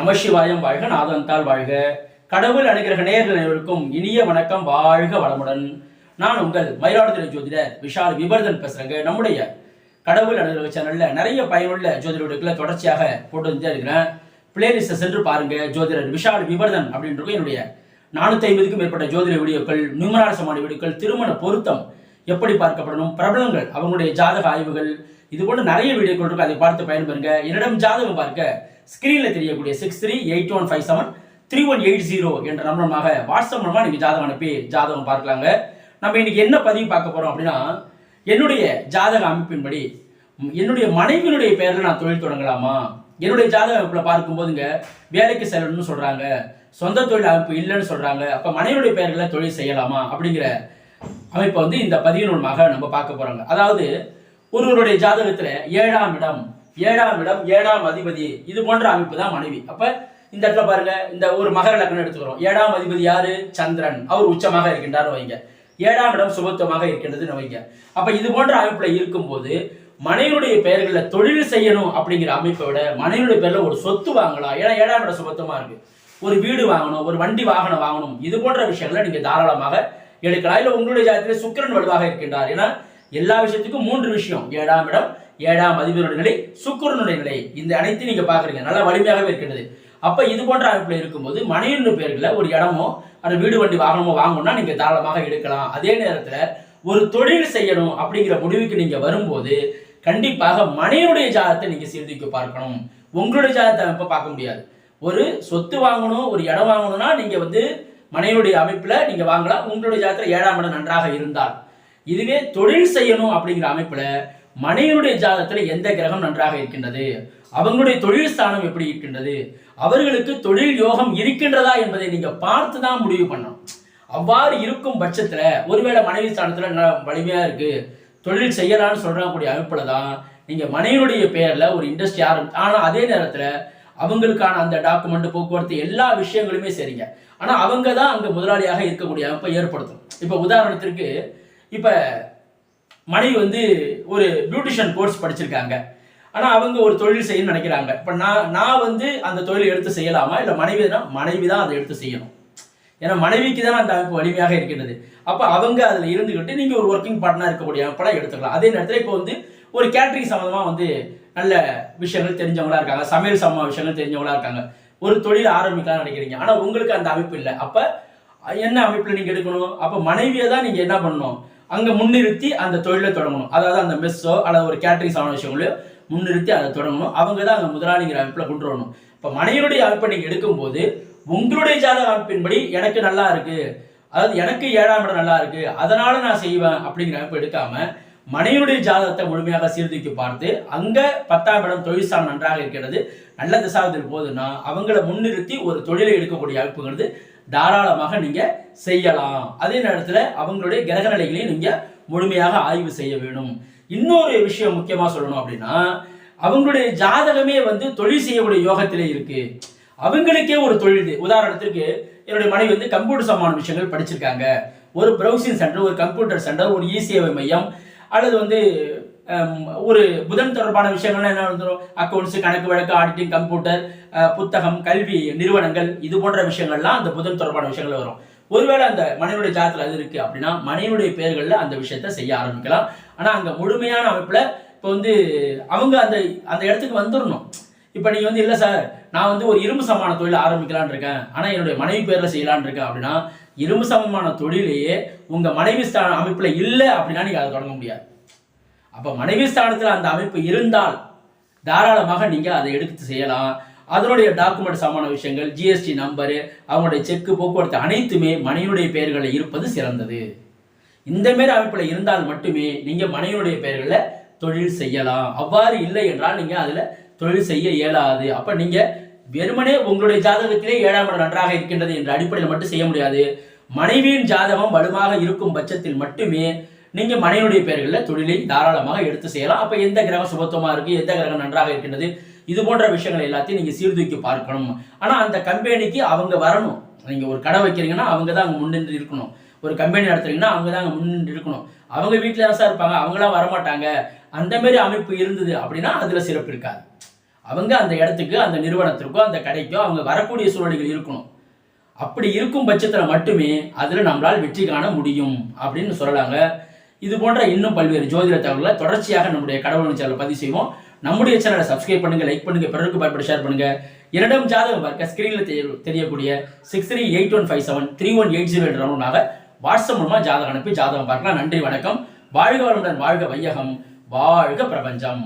நமசிவாயம் வாழ்க நாதந்தால் வாழ்க. கடவுள் அனுகிரக நேர்கள் அனைவருக்கும் இனிய வணக்கம் வாழ்க வளமுடன். நான் உங்கள் மயிலாடுதுறை ஜோதிடர் விஷால் விபர்தன் பேசுறேங்க. நம்முடைய கடவுள் அனுகிரக சேனல்ல நிறைய பயனுள்ள ஜோதிட வீடியோக்களை தொடர்ச்சியாக போட்டு வந்துட்டே இருக்கிறேன். பிளேலிஸ்ட சென்று பாருங்க ஜோதிடர் விஷால் விபர்தன் அப்படின்றது என்னுடைய நானூத்தி ஐம்பதுக்கும் மேற்பட்ட ஜோதிட வீடியோக்கள் நியூமராசமான வீடியோக்கள் திருமண பொருத்தம் எப்படி பார்க்கப்படணும்? பிரபலங்கள் அவங்களுடைய ஜாதக ஆய்வுகள் இது போன்ற நிறைய வீடியோக்கள் இருக்கும் அதை பார்த்து பயன்பெறுங்க என்னிடம் ஜாதகம் பார்க்க ஸ்க்ரீனில் தெரியக்கூடிய six three eight one five seven three one eight zero என்ற நம்பரமாக வாட்ஸ்அப் மூலமாக நீங்கள் ஜாதகம் அனுப்பி ஜாதகம் பார்க்கலாங்க. நம்ம இன்னைக்கு என்ன பதிவு பார்க்க போகிறோம் அப்படின்னா என்னுடைய ஜாதக அமைப்பின்படி என்னுடைய மனைவியினுடைய பெயரில் நான் தொழில் தொடங்கலாமா? என்னுடைய ஜாதக அமைப்பில் பார்க்கும்போதுங்க வேலைக்கு செல்லணும்னு சொல்கிறாங்க சொந்த தொழில் அமைப்பு இல்லைன்னு சொல்கிறாங்க அப்போ மனைவியுடைய பெயரில் தொழில் செய்யலாமா? அப்படிங்கிற அமைப்பை வந்து இந்த பதிவின் நம்ம பார்க்க போறாங்க. அதாவது ஒருவருடைய ஜாதகத்துல ஏழாம் இடம் ஏழாம் இடம் ஏழாம் அதிபதி இது போன்ற அமைப்பு தான் மனைவி. அப்ப இந்த இடத்துல பாருங்க இந்த ஒரு மகர லக்னம் எடுத்துக்கிறோம். ஏழாம் அதிபதி யாரு? சந்திரன். அவர் உச்சமாக இருக்கின்றார் வைங்க. ஏழாம் இடம் சுபத்துவமாக இருக்கின்றதுன்னு வைங்க. அப்ப இது போன்ற அமைப்புல இருக்கும்போது மனைவியுடைய பெயர்களில் தொழில் செய்யணும் அப்படிங்கிற அமைப்பை விட மனைவியுடைய பேர்ல ஒரு சொத்து வாங்கலாம். ஏன்னா ஏழாம் இடம் சுபத்துவமா இருக்கு. ஒரு வீடு வாங்கணும் ஒரு வண்டி வாகனம் வாங்கணும். இது போன்ற விஷயங்களை நீங்க தாராளமாக எடுக்கலாம். இல்லை உங்களுடைய ஜாதகத்தில் சுக்கிரன் வலுவாக இருக்கின்றார். ஏன்னா எல்லா விஷயத்துக்கும் மூன்று விஷயம். ஏழாம் இடம் ஏழாம் அதிபருடைய நிலை சுக்கிரனுடைய நிலை. இந்த அனைத்தையும் நீங்க பாக்குறீங்க நல்லா வலிமையாகவே இருக்கின்றது. அப்ப இது போன்ற அமைப்புல இருக்கும்போது மனைவியின் பேர்ல ஒரு இடமோ அந்த வீடு வண்டி வாகனமோ வாங்கணும்னா நீங்க தாராளமாக எடுக்கலாம். அதே நேரத்துல ஒரு தொழில் செய்யணும் அப்படிங்கிற முடிவுக்கு நீங்க வரும்போது கண்டிப்பாக மனைவியுடைய ஜாதகத்தை நீங்க சீர்தூக்கி பார்க்கணும். உங்களுடைய ஜாதகத்தை அமைப்பை பார்க்க முடியாது. ஒரு சொத்து வாங்கணும் ஒரு இடம் வாங்கணும்னா நீங்க வந்து மனைவியுடைய அமைப்புல நீங்க வாங்கலாம். உங்களுடைய ஜாதகத்தில் ஏழாம் இடம் நன்றாக இருந்தால். இதுவே தொழில் செய்யணும் அப்படிங்கிற அமைப்புல மனைவியுடைய ஜாதகத்தில் எந்த கிரகம் நன்றாக இருக்கின்றது? அவங்களுடைய தொழில் ஸ்தானம் எப்படி இருக்கின்றது? அவர்களுக்கு தொழில் யோகம் இருக்கின்றதா என்பதை நீங்க பார்த்து தான் முடிவு பண்ணணும். அவ்வாறு இருக்கும் பட்சத்துல ஒருவேளை மனைவி ஸ்தானத்துல வலிமையாக இருக்குது இருக்கு. தொழில் செய்யலாம்னு சொல்றக்கூடிய அமைப்பில் தான் நீங்க மனைவியுடைய பெயர்ல ஒரு இண்டஸ்ட்ரி ஆரம்பி ஆனா அதே நேரத்துல அவங்களுக்கான அந்த டாக்குமெண்ட் போக்குவரத்து எல்லா விஷயங்களுமே சரிங்க. ஆனா அவங்க தான் அங்க முதலாளியாக இருக்கக்கூடிய அமைப்பை ஏற்படுத்தும் இப்ப உதாரணத்திற்கு இப்ப மனைவி வந்து ஒரு பியூட்டிஷியன் கோர்ஸ் படிச்சிருக்காங்க. ஆனா அவங்க ஒரு தொழில் செய்யணும்னு நினைக்கிறாங்க. இப்ப நான் நான் வந்து அந்த தொழில் எடுத்து செய்யலாமா? இல்ல மனைவி தான் மனைவி தான் அதை எடுத்து செய்யணும். ஏன்னா மனைவிக்கு தான் அந்த அமைப்பு வலிமையாக இருக்கின்றது. அப்ப அவங்க அதுல இருந்துகிட்டு நீங்க ஒரு ஒர்க்கிங் பார்ட்னர் இருக்கக்கூடிய அமைப்பெல்லாம் எடுத்துக்கலாம். அதே நேரத்தில் இப்போ வந்து ஒரு கேட்டரிங் சம்மந்தமா வந்து நல்ல விஷயங்கள் தெரிஞ்சவங்களா இருக்காங்க. சமையல் சம்ம விஷயங்கள் தெரிஞ்சவங்களா இருக்காங்க. ஒரு தொழில் ஆரம்பிக்கலாம்னு நினைக்கிறீங்க. ஆனால் உங்களுக்கு அந்த அமைப்பு இல்லை. அப்போ என்ன அமைப்பில் நீங்கள் எடுக்கணும்? அப்போ மனைவியை தான் நீங்கள் என்ன பண்ணணும்? அங்கே முன்னிறுத்தி அந்த தொழிலை தொடங்கணும். அதாவது அந்த மெஸ்ஸோ அல்லது ஒரு கேட்டரிங் சாமான விஷயங்களையோ முன்னிறுத்தி அதை தொடங்கணும். அவங்க தான் அங்கே முதலாளிங்கிற அமைப்பில் கொண்டு வரணும். இப்போ மனைவியுடைய அமைப்பை நீங்கள் எடுக்கும்போது உங்களுடைய ஜாதக அமைப்பின்படி எனக்கு நல்லா இருக்குது அதாவது எனக்கு ஏழாம் இடம் நல்லா இருக்குது அதனால் நான் செய்வேன் அப்படிங்கிற அமைப்பு எடுக்காமல் மனைவியுடைய ஜாதகத்தை முழுமையாக சீர்தூக்கி பார்த்து அங்க பத்தாம் இடம் தொழிற்சாலம் நன்றாக இருக்கிறது. நல்ல திசாகத்தில் போகுதுன்னா அவங்கள முன்னிறுத்தி ஒரு தொழிலை எடுக்கக்கூடிய வாய்ப்புங்கிறது தாராளமாக நீங்க செய்யலாம். அதே நேரத்துல அவங்களுடைய கிரக நிலைகளையும் நீங்க முழுமையாக ஆய்வு செய்ய வேணும். இன்னொரு விஷயம் முக்கியமா சொல்லணும் அப்படின்னா அவங்களுடைய ஜாதகமே வந்து தொழில் செய்யக்கூடிய யோகத்திலே இருக்கு. அவங்களுக்கே ஒரு தொழில் உதாரணத்திற்கு என்னுடைய மனைவி வந்து கம்ப்யூட்டர் சம்பந்தமான விஷயங்கள் படிச்சிருக்காங்க. ஒரு ப்ரௌசிங் சென்டர் ஒரு கம்ப்யூட்டர் சென்டர் ஒரு இசேவை மையம் அல்லது வந்து ஒரு புதன் தொடர்பான விஷயங்கள்லாம் என்ன வந்துடும் அக்கௌண்ட்ஸ் கணக்கு வழக்கு ஆடிட்டிங் கம்ப்யூட்டர் புத்தகம் கல்வி நிறுவனங்கள் இது போன்ற விஷயங்கள்லாம் அந்த புதன் தொடர்பான விஷயங்கள் வரும். ஒருவேளை அந்த மனைவியுடைய ஜாதத்தில் அது இருக்கு அப்படின்னா மனைவியுடைய பெயர்கள்ல அந்த விஷயத்த செய்ய ஆரம்பிக்கலாம். ஆனா அங்க முழுமையான அமைப்புல இப்போ வந்து அவங்க அந்த அந்த இடத்துக்கு வந்துடணும் இப்போ நீங்க வந்து இல்லை சார் நான் வந்து ஒரு இரும்பு சமான தொழில் ஆரம்பிக்கலாம்னு இருக்கேன். ஆனா என்னுடைய மனைவி பேர்ல செய்யலாம்னு இருக்கேன். அப்படின்னா இரும்பு சமமான தொழிலையே உங்கள் மனைவி ஸ்தான அமைப்பில் இல்லை அப்படின்னா நீங்கள் அதை தொடங்க முடியாது. அப்போ மனைவி ஸ்தானத்தில் அந்த அமைப்பு இருந்தால் தாராளமாக நீங்கள் அதை எடுத்து செய்யலாம். அதனுடைய டாக்குமெண்ட் சமான விஷயங்கள் ஜிஎஸ்டி நம்பரு அவங்களுடைய செக்கு போக்குவரத்து அனைத்துமே மனைவியுடைய பெயர்களில் இருப்பது சிறந்தது. இந்த மாரி அமைப்பில் இருந்தால் மட்டுமே நீங்கள் மனைவியுடைய பெயர்களில் தொழில் செய்யலாம். அவ்வாறு இல்லை என்றால் நீங்கள் அதில் தொழில் செய்ய இயலாது. அப்போ நீங்கள் வெறுமனே உங்களுடைய ஜாதகத்திலே ஏழாம் இடம் நன்றாக இருக்கின்றது என்ற அடிப்படையில் மட்டும் செய்ய முடியாது. மனைவியின் ஜாதகம் வலுவாக இருக்கும் பட்சத்தில் மட்டுமே நீங்க மனைவியுடைய பெயர்களில் தொழிலை தாராளமாக எடுத்து செய்யலாம். அப்ப எந்த கிரகம் சுபத்துவமா இருக்கு எந்த கிரகம் நன்றாக இருக்கின்றது இது போன்ற விஷயங்கள் எல்லாத்தையும் நீங்க சீர்தூக்கி பார்க்கணும். ஆனா அந்த கம்பெனிக்கு அவங்க வரணும். நீங்க ஒரு கடை வைக்கிறீங்கன்னா அவங்க தான் முன்னின்று இருக்கணும். ஒரு கம்பெனி நடத்துறீங்கன்னா அவங்க தான் அங்க முன்னின்று இருக்கணும். அவங்க வீட்டில் தான் சார் இருப்பாங்க அவங்களாம் வரமாட்டாங்க. அந்த மாதிரி அமைப்பு இருந்தது அப்படின்னா அதுல சிறப்பு இருக்காது. அவங்க அந்த இடத்துக்கு அந்த நிறுவனத்திற்கோ அந்த கடைக்கோ அவங்க வரக்கூடிய சூழ்நிலைகள் இருக்கணும். அப்படி இருக்கும் பட்சத்தில் மட்டுமே அதில் நம்மளால் வெற்றி காண முடியும் அப்படின்னு சொல்லலாங்க. இது போன்ற இன்னும் பல்வேறு ஜோதிட தகவல்களை தொடர்ச்சியாக நம்முடைய கடவுள் சேனல் பதிவு செய்வோம். நம்முடைய சேனலை சப்ஸ்கிரைப் பண்ணுங்க லைக் பண்ணுங்க பிறருக்கு பயப்பட ஷேர் பண்ணுங்க. இரண்டாம் ஜாதகம் பார்க்க ஸ்கிரீனில் தெரியக்கூடிய six three eight one five seven three one eight zero என்ற நம்பராக வாட்ஸ்அப் மூலமாக ஜாதகம் அனுப்பி ஜாதகம் பார்க்கலாம். நன்றி வணக்கம். வாழ்க வளமுடன் வாழ்க வையகம். வாழ்க பிரபஞ்சம்.